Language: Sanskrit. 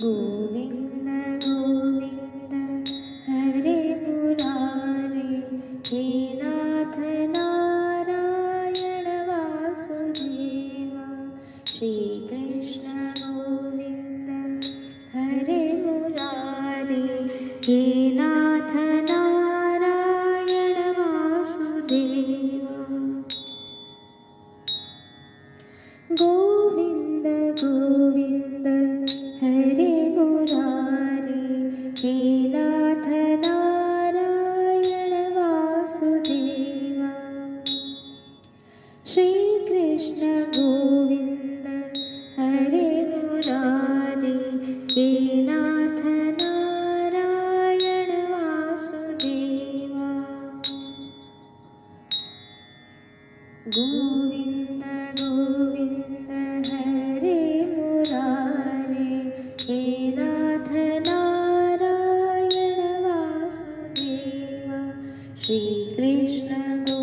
गोविन्द नाथ नारायण वासुदेवा। श्रीकृष्ण गोविन्द हरे मुरारे नाथ नारायण वासुदेवा। गोविन्द श्रीकृष्ण